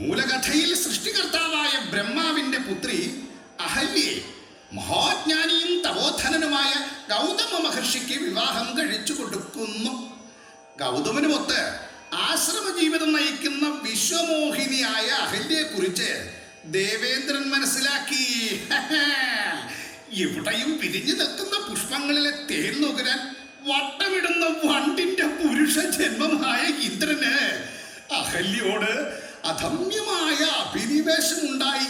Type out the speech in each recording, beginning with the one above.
മൂലകഥയിൽ സൃഷ്ടികർത്താവായ ബ്രഹ്മാവിന്റെ പുത്രി അഹല്യെ മഹാജ്ഞാനിയും തപോധനനുമായ ഗൗതമ മഹർഷിക്ക് വിവാഹം കഴിച്ചു കൊടുക്കുന്നു. ഗൗതമനുമൊത്ത് ആശ്രമ ജീവിതം നയിക്കുന്ന വിശ്വമോഹിനിയായ അഹല്യയെ കുറിച്ച് ദേവേന്ദ്രൻ മനസ്സിലാക്കി. എവിടെയും പിരിഞ്ഞു നിൽക്കുന്ന പുഷ്പങ്ങളിലെ തേൻ നുകരാൻ വട്ടമിടുന്ന വണ്ടിന്റെ പുരുഷ ജന്മമായ ഇന്ദ്രന് അഹല്യോട് അധമ്യമായ അഭിനിവേശം ഉണ്ടായി.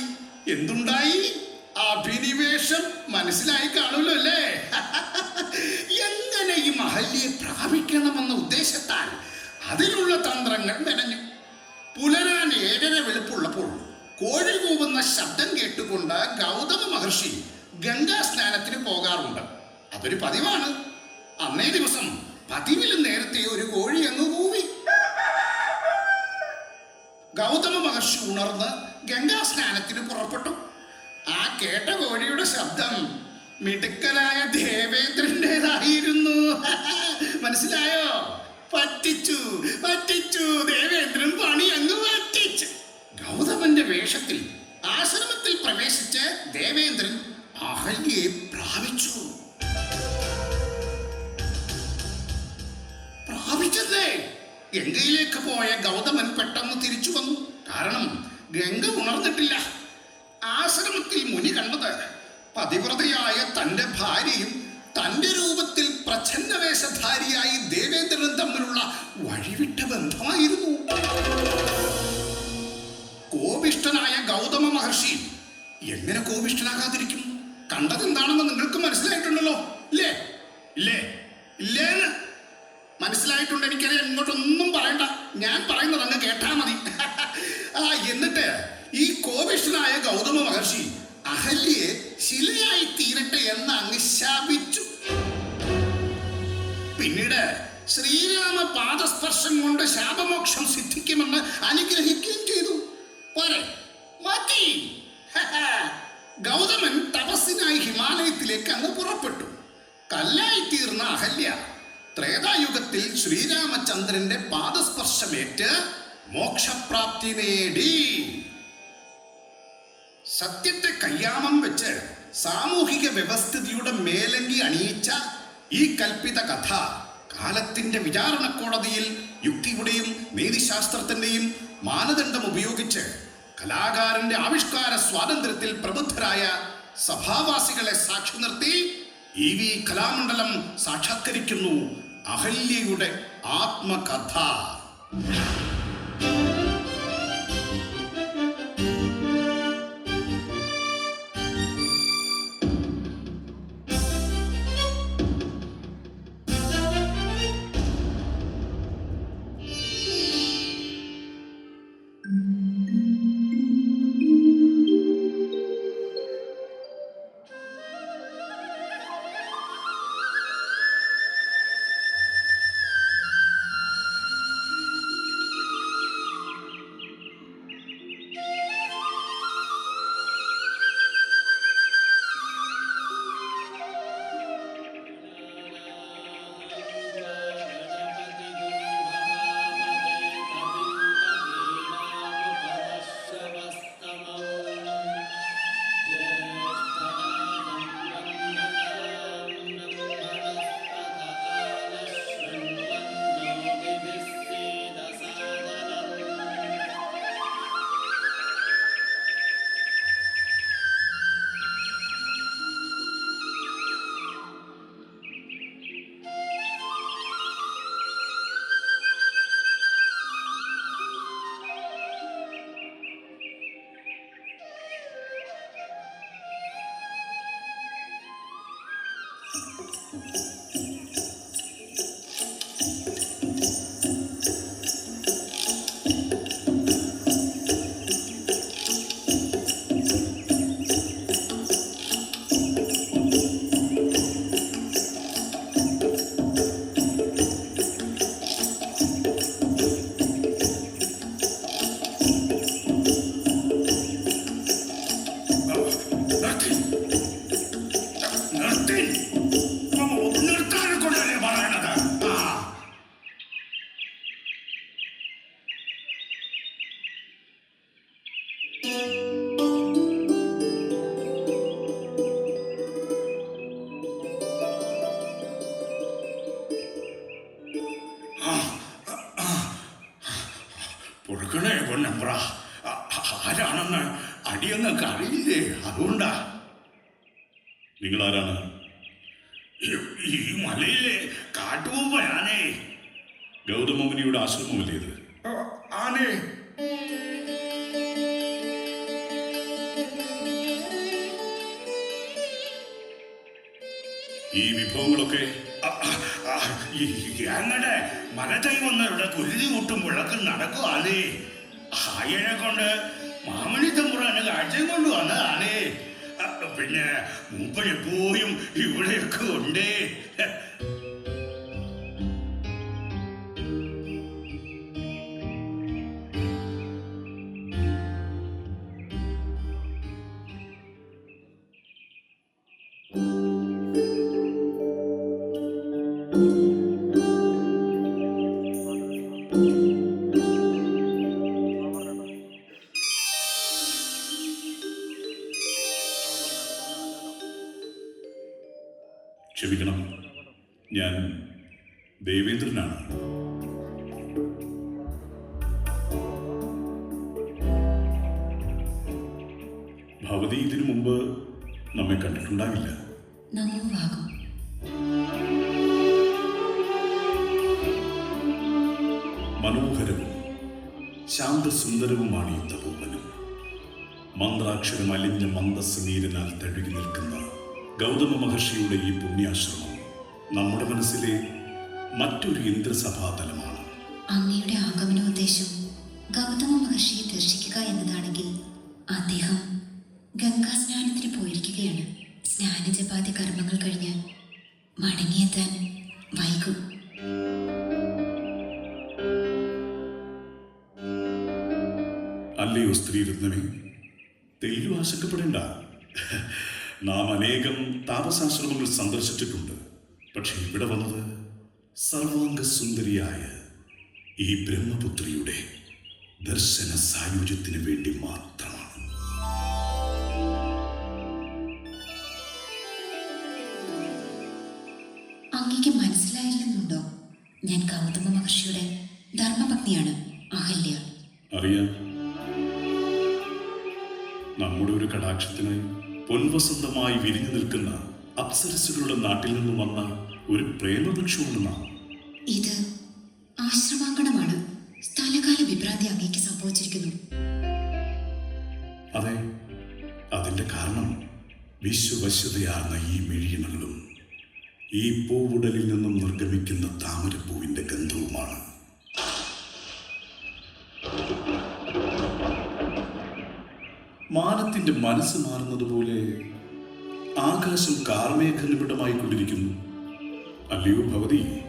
എന്തുണ്ടായി? അഭിനിവേശം മനസ്സിലായി കാണുമല്ലോ അല്ലേ? എങ്ങനെ ഈ മഹല്യെ പ്രാപിക്കണമെന്ന ഉദ്ദേശത്താൽ അതിനുള്ള തന്ത്രങ്ങൾ മെനഞ്ഞു. പുലരാൻ ഏഴര വെളുപ്പുള്ളപ്പോൾ കോഴി കൂവുന്ന ശബ്ദം കേട്ടുകൊണ്ട് ഗൗതമ മഹർഷി ഗംഗാ സ്നാനത്തിന് പോകാറുണ്ട്. അതൊരു പതിവാണ്. അന്നേ ദിവസം പതിവിലും നേരത്തെ ഒരു കോഴി അങ്ങ് കൂവി. ഗൗതമ മഹർഷി ഉണർന്ന് ഗംഗാ സ്നാനത്തിന് പുറപ്പെട്ടു. ആ കേട്ട കോഴിയുടെ ശബ്ദം മിടുക്കനായ ദേവേന്ദ്രന്റെതായിരുന്നു മനസ്സിലായോ? പറ്റിച്ചു പറ്റിച്ചു. ദേവേന്ദ്രൻ പണി അങ്ങ് പറ്റിച്ചു ഗൗതമന്റെ വേഷത്തിൽ ആശ്രമത്തിൽ പ്രവേശിച്ച് ദേവേന്ദ്രൻ അഹല്യെ പ്രാപിച്ചു. പ്രാപിച്ചല്ലേ? ഗംഗയിലേക്ക് പോയ ഗൗതമൻ പെട്ടെന്ന് തിരിച്ചു വന്നു. കാരണം ഗംഗ ഉണർന്നിട്ടില്ല. ആശ്രമത്തിൽ മുനി കണ്ടത് പതിവ്രതയായ തന്റെ ഭാര്യയും തന്റെ രൂപത്തിൽ പ്രച്ഛന്ന വേഷധാരിയായി ദേവേന്ദ്രനും തമ്മിലുള്ള വഴിവിട്ട ബന്ധമായിരുന്നു. കോപിഷ്ടനായ ഗൗതമ മഹർഷി എങ്ങനെ കോപിഷ്ടനാകാതിരിക്കും കണ്ടതെന്താണെന്ന് നിങ്ങൾക്ക് മനസ്സിലായിട്ടുണ്ടല്ലോ. ഇല്ലേ ഇല്ലേ ഇല്ലേന്ന്? മനസ്സിലായിട്ടുണ്ട് എനിക്കറിയാം ഇങ്ങോട്ടൊന്നും പറയണ്ട. ഞാൻ പറയുന്നത് അങ്ങ് കേട്ടാ മതി. ആ എന്നിട്ട് ഈ കോപിഷ്ഠനായ ഗൗതമ മഹർഷി അഹല്യെ ശിലയായി തീരട്ടെ എന്ന് അങ്ങ് ശാപിച്ചു. പിന്നീട് ശ്രീരാമ പാദസ്പർശം കൊണ്ട് ശാപമോക്ഷം സിദ്ധിക്കുമെന്ന് അനുഗ്രഹിക്കുകയും ചെയ്തു. പോരെ മതി ഗൗതമൻ തപസ്സിനായി ഹിമാലയത്തിലേക്ക് അങ്ങ് പുറപ്പെട്ടു. കല്ലായി തീർന്ന അഹല്യ ത്രേതായുഗത്തിൽ ശ്രീരാമചന്ദ്രന്റെ പാദസ്പർശമേറ്റ് മോക്ഷപ്രാപ്തി നേടി. സത്യത്തെ കയ്യാമം വെച്ച് സാമൂഹിക വ്യവസ്ഥിതിയുടെ മേലങ്കി അണിയിച്ച ഈ കൽപ്പിത കഥ കാലത്തിന്റെ വിചാരണ കോടതിയിൽ യുക്തിയുടെയും നീതിശാസ്ത്രത്തിന്റെയും മാനദണ്ഡം ഉപയോഗിച്ച് കലാകാരന്റെ ആവിഷ്കാര സ്വാതന്ത്ര്യത്തിൽ പ്രബുദ്ധരായ സഭാവാസികളെ സാക്ഷി നിർത്തി ഇ വി കലാമണ്ഡലം സാക്ഷാത്കരിക്കുന്നു. അഹല്യയുടെ ആത്മകഥ. കാട്ടുകൊമ്പനാണേ ഗൗതമമുനിയുടെ ആശ്രമമല്ലേ ഇത്? ആനേ. ഈ വിഭവങ്ങളൊക്കെ ഞങ്ങളുടെ മലതൈവന്നവരുടെ കുരുതി കൂട്ടും നടക്കും ആനേ ആയനെ കൊണ്ട് മാമണി തമ്പുരാന് കാഴ്ചയും കൊണ്ട് വന്നതാണേ പിന്നെ പിന്നെ മൂപ്പരെപ്പോഴും ഇവിടെയൊക്കെ ഉണ്ടേ. ക്ഷമിക്കണം. ഞാൻ അലിഞ്ഞ മന്ദസമീരനാൽ തഴുകി നിൽക്കുന്ന ഗൗതമ മഹർഷിയുടെ ഈ പുണ്യാശ്രമം നമ്മുടെ മനസ്സിലെ മറ്റൊരു ഇന്ദ്രസഭാതലമാണ്. അങ്ങയുടെ ആഗമനോദ്ദേശം ഗൗതമ മഹർഷിയെ ദർശിക്കുക എന്നതാണെങ്കിൽ അദ്ദേഹം ഗംഗാ സ്നാനത്തിന് പോയിരിക്കുകയാണ്. സ്നാനജപാതി കർമ്മങ്ങൾ കഴിഞ്ഞ് മടങ്ങിയെത്താൻ വൈകും. അല്ലയോ സ്ത്രീരത്നമേ തെല്ലു ആശങ്കപ്പെടേണ്ട. നാം അനേകം താപസാശ്രമങ്ങൾ സന്ദർശിച്ചിട്ടുണ്ട്. പക്ഷെ ഇവിടെ വന്നത് സർവാംഗ സുന്ദരിയായ ഈ ബ്രഹ്മപുത്രിയുടെ ദർശന സായുജ്യത്തിന് വേണ്ടി മാത്രമാണ്. അങ്ങേക്ക് മനസ്സിലായില്ലെന്നുണ്ടോ? ഞാൻ ഗൗതമ മഹർഷിയുടെ ധർമ്മപത്നിയാണ് അഹല്യ. അറിയാം. നമ്മുടെ ഒരു കടാക്ഷത്തിന് പൊൻവസന്തമായി വിരിഞ്ഞു നിൽക്കുന്ന അപ്സരസുകളുടെ നാട്ടിൽ നിന്നും വന്ന ഒരു പ്രേമവൃക്ഷമാണ് നാം ഇത് ആശ്രമാങ്കണമാണ്. സ്ഥലകാല വിഭ്രാന്തി അങ്ങേക്ക് സംഭവിച്ചിരിക്കുന്നു. അതെ അതിന്റെ കാരണം വിശ്വവശ്യതയാർന്ന ഈ മിഴിയണകളും ഈ പൂവുടലിൽ നിന്നും നിർഗമിക്കുന്ന താമരപ്പൂവിന്റെ ഗന്ധവുമാണ്. മാനത്തിന്റെ മനസ്സ് മാറുന്നത് പോലെ ആകാശം കാർമേഘനിബിഡമായി കൊണ്ടിരിക്കുന്നു അല്ലയോ ഭവതി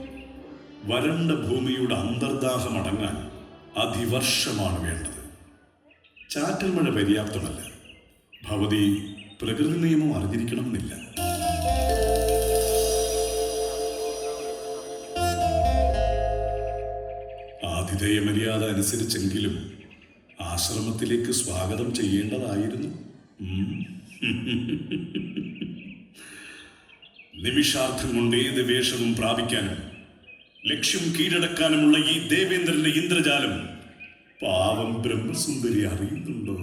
വരണ്ട ഭൂമിയുടെ അന്തർദാഹം അടങ്ങാൻ അതിവർഷമാണ് വേണ്ടത്. ചാറ്റൽ മഴ പര്യാപ്തമല്ല. ഭവതി പ്രകൃതി നിയമം അറിഞ്ഞിരിക്കണമെന്നില്ല. ആതിഥേയ മര്യാദ അനുസരിച്ചെങ്കിലും ആശ്രമത്തിലേക്ക് സ്വാഗതം ചെയ്യേണ്ടതായിരുന്നു. ഉം. നിമിഷാർത്ഥം കൊണ്ട് ഏത് വേഷവും പ്രാപിക്കാനും ലക്ഷ്യം കീഴടക്കാനുമുള്ള ഈ ദേവേന്ദ്രന്റെ ഇന്ദ്രജാലം പാവം ബ്രഹ്മസുന്ദരി അറിയുന്നുണ്ടോ?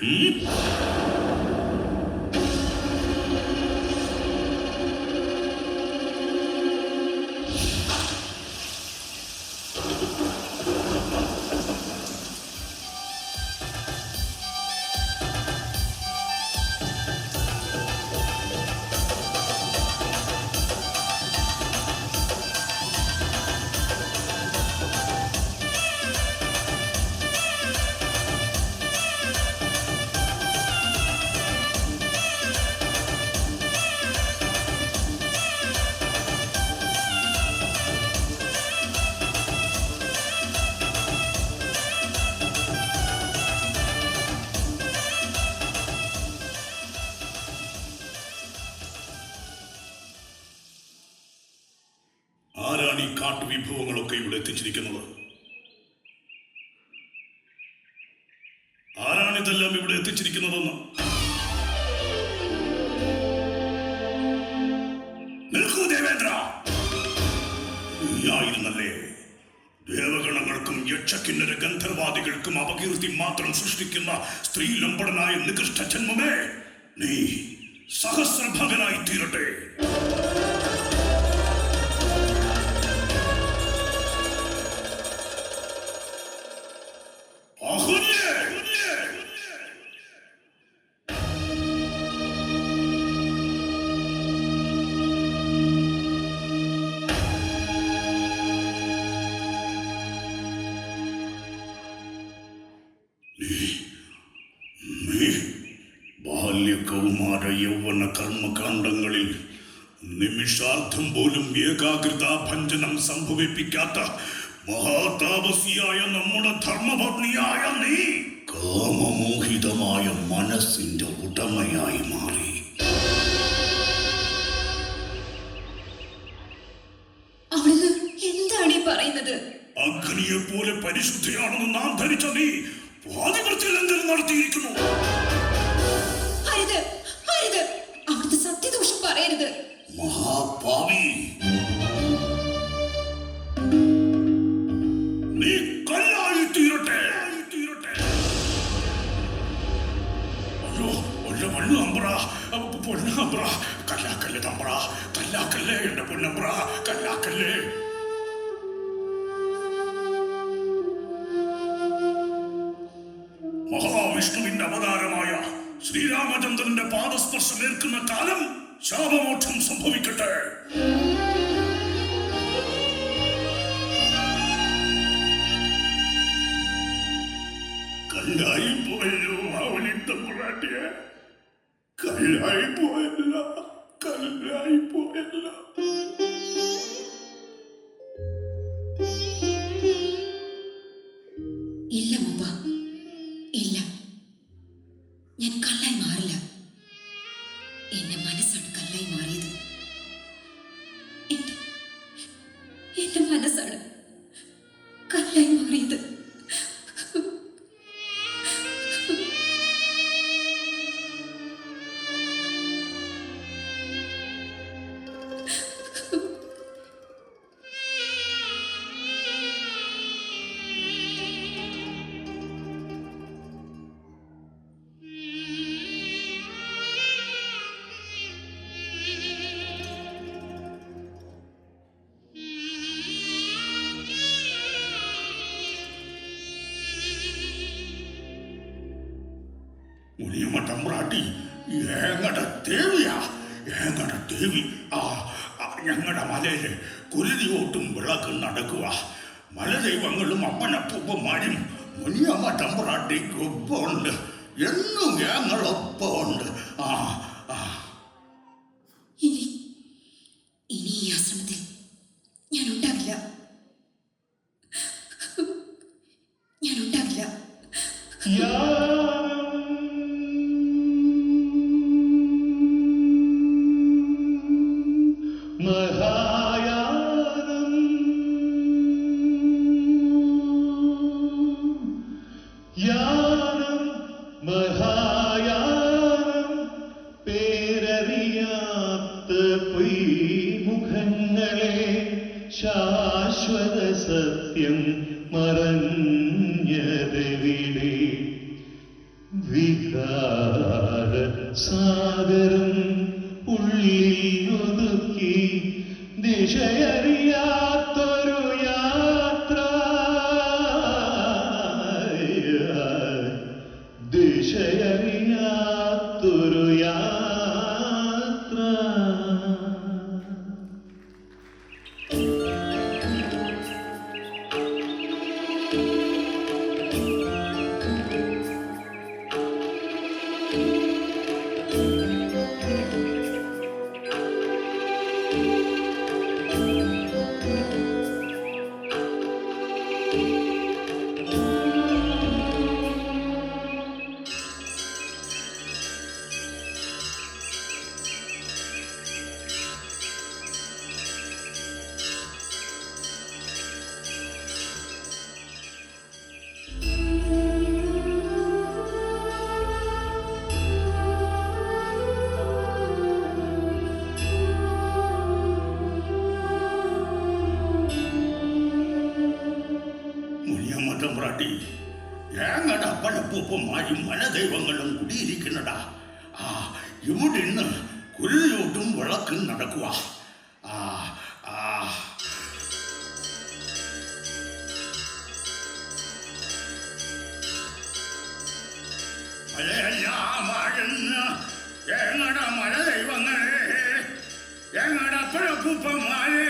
ആരാണ് എത്തിച്ചിരിക്കുന്നത് ആരാണ് ഇതെല്ലാം ഇവിടെ എത്തിച്ചിരിക്കുന്നതെന്ന്? ദേവഗണങ്ങൾക്കും യക്ഷക്കിന്നര ഗന്ധർവാദികൾക്കും അപകീർത്തി മാത്രം സൃഷ്ടിക്കുന്ന സ്ത്രീ ലംബടനായ നികൃഷ്ട ജന്മമേ നീ സഹസ്രഭകനായി തീരട്ടെ. ബാല്യ കൗമാര യൗവന കർമ്മകാന്ഡങ്ങളിൽ നിമിഷാർത്ഥം പോലും ഏകാഗ്രതാഭഞ്ജനം സംഭവിപ്പിക്കാത്ത മഹാതാപസിയായ നമ്മുടെ ധർമ്മപത്നിയായ നീ കാമമോഹിതമായ മനസ്സിന്റെ ഉടമയായി മാറി. അവിടുന്ന് എന്താണ് ഈ പറയുന്നത്? അഗ്നിയെ പോലെ പരിശുദ്ധയാണെന്ന് നാം ധരിച്ച നീ പാതിവൃത്തി ലംഘനം നടത്തിയിരിക്കുന്നു. മഹാപാവി നീ കല്ലായി തീരട്ടെ. മഹാവിഷ്ണുവിന്റെ അവതാരമായ ശ്രീരാമചന്ദ്രന്റെ പാദസ്പർശം പാദസ്പർശമേൽക്കുന്ന കാലം ശാപമോക്ഷം സംഭവിക്കട്ടെ. ആ, ഞങ്ങടെ മലയില് കുരുതി ഓട്ടും വിളക്കും നടക്കുക മലദൈവങ്ങളും അമ്മനപ്പൂപ്പന്മാരും മുനിയമ്മ തമ്പ്രാട്ടിക്ക് ഒപ്പമുണ്ട് എന്നും ഞങ്ങളൊപ്പമുണ്ട് ആ ആ ശാശ്വത സത്യം മറഞ്ഞതെവിടെ? വികാര സാഗരം ഉള്ളിൽ ഒതുക്കി ദിശയറിയാത്തൊരു മലയെല്ലാം ആഴുന്ന ഞങ്ങളുടെ മല ദൈവങ്ങളെ ഞങ്ങളുടെ പിഴപ്പുപ്പന്മാരെ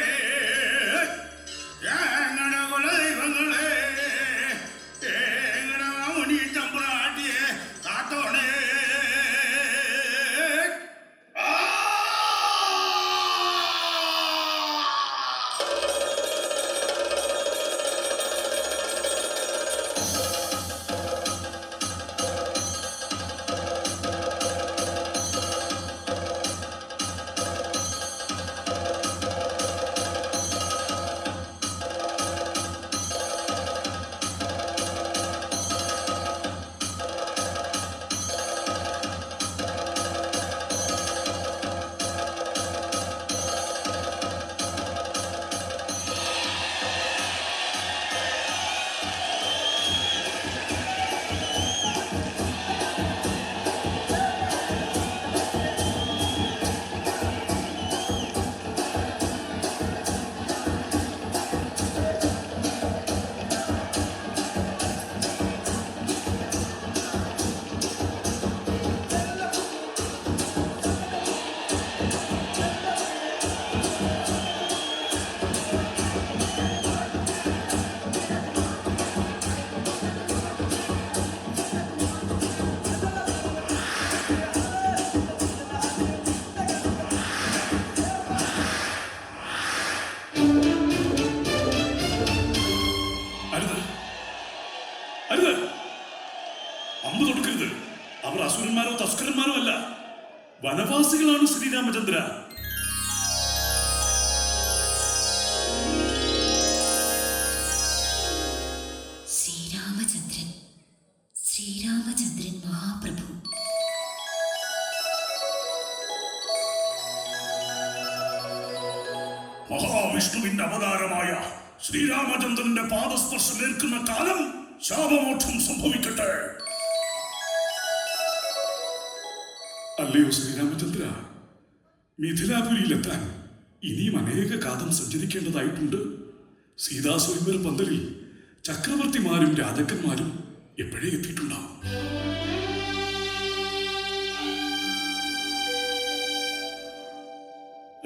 വനവാസികളാണ് ശ്രീരാമചന്ദ്ര മിഥിലാപുരിയിലെത്താൻ ഇനിയും അനേക കാതം സഞ്ചരിക്കേണ്ടതായിട്ടുണ്ട്. സീതാസ്വയംവർ പന്തലിൽ ചക്രവർത്തിമാരും രാജക്കന്മാരും എപ്പോഴേ എത്തിയിട്ടുണ്ടാവും?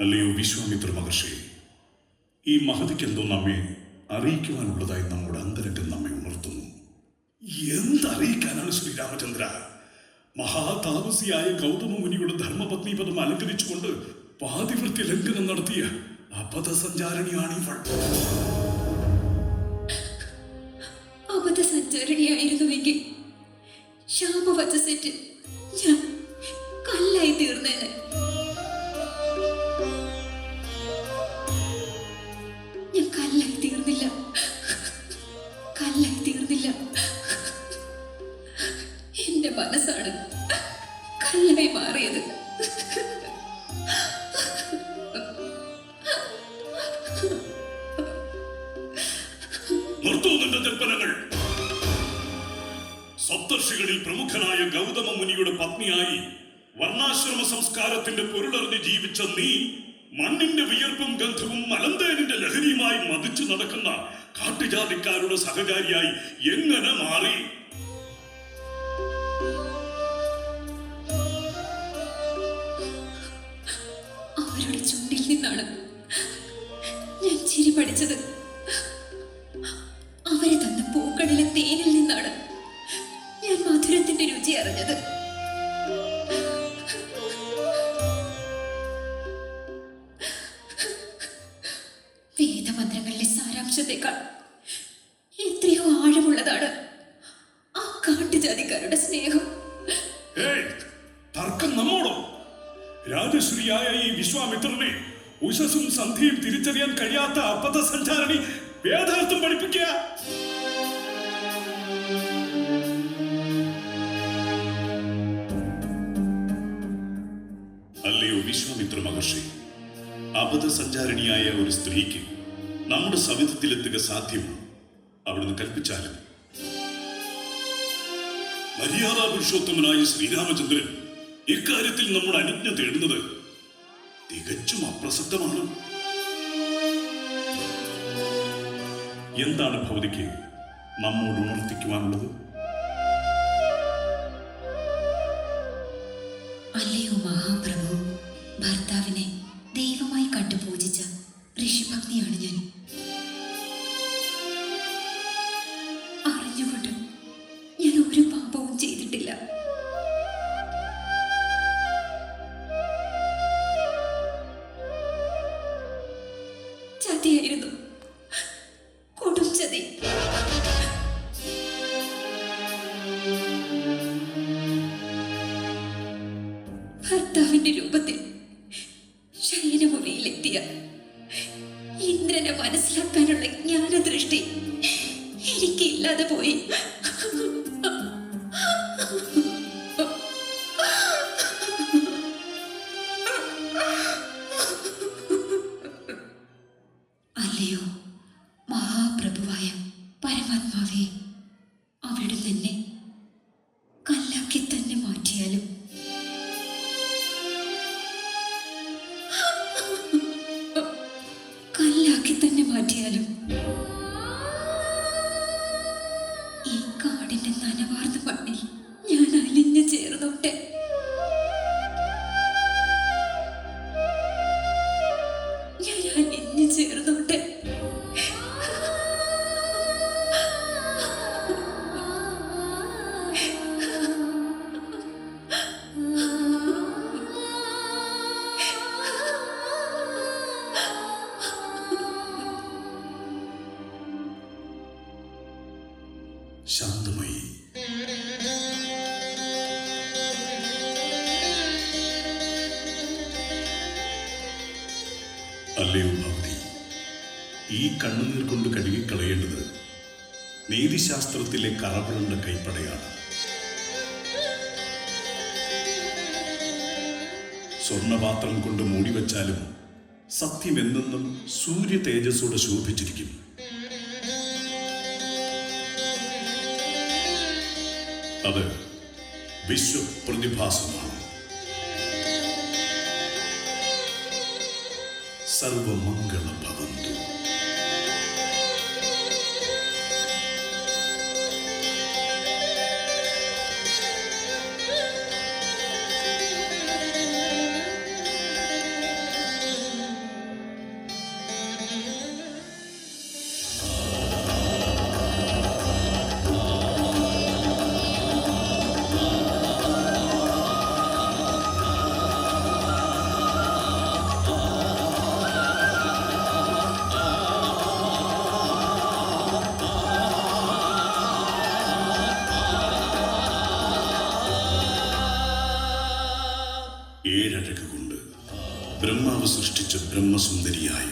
അല്ലയോ വിശ്വാമിത്ര മഹർഷി ഈ മഹതിക്കെന്തോ നമ്മെ അറിയിക്കുവാനുള്ളതായി നമ്മുടെ അന്തരംഗം നമ്മെ ഉണർത്തുന്നു. എന്തറിയിക്കാനാണ് ശ്രീരാമചന്ദ്ര? മഹാതാപസിയായ ഗൗതമ മുനിയുടെ ധർമ്മപത്നി പദം അലങ്കരിച്ചുകൊണ്ട് പാതിവൃത്തി ലംഘനം നടത്തിയ അപഥസഞ്ചാരിണിയാണ് ഇവൾ. അപഥസഞ്ചാരിണിയായിരുന്നുവെങ്കിൽ ശാമവചസറ്റ് ഞാൻ കല്ലായി തീർന്നേനെ. ചിരി പഠിച്ചത്. എത്തുക സാധ്യമാണ്. അവിടുന്ന് കൽപ്പിച്ചാലും. മര്യാദാ പുരുഷോത്തമനായ ശ്രീരാമചന്ദ്രൻ ഇക്കാര്യത്തിൽ നമ്മൾ അനുജ്ഞ തേടുന്നത് തികച്ചും അപ്രസക്തമാണ്. എന്താണ് ഭവതിക്ക് നമ്മോട് ഉണർത്തിക്കുവാനുള്ളത്? അല്ലയോ മഹാപ്രഭു ഭർത്താവിനെ ദൈവമായി കണ്ടു പൂജിച്ച ഋഷിഭക്തിയാണ് ഞാൻ. സ്വർണപാത്രം കൊണ്ട് മൂടിവെച്ചാലും സത്യം എന്നെന്നും സൂര്യ തേജസ്സോടെ ശോഭിച്ചിരിക്കും. അത് വിശ്വപ്രതിഭാസമാണ്. സർവമംഗള ഭവന്തു സൃഷ്ടിച്ച ബ്രഹ്മസുന്ദരിയായ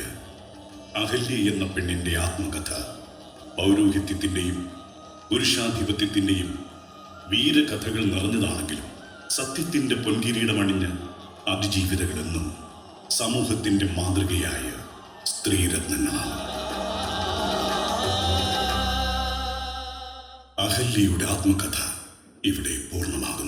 അഹല്യ എന്ന പെണ്ണിന്റെ ആത്മകഥ പൗരോഹിത്യത്തിന്റെയും പുരുഷാധിപത്യത്തിന്റെയും വീരകഥകൾ നിറഞ്ഞതാണെങ്കിലും സത്യത്തിന്റെ പൊൻകിരീടമണിഞ്ഞ് അതിജീവിതകളെന്നും സമൂഹത്തിന്റെ മാതൃകയായ സ്ത്രീരത്നങ്ങളാണ് അഹല്യയുടെ ആത്മകഥ ഇവിടെ പൂർണമാകുന്നു.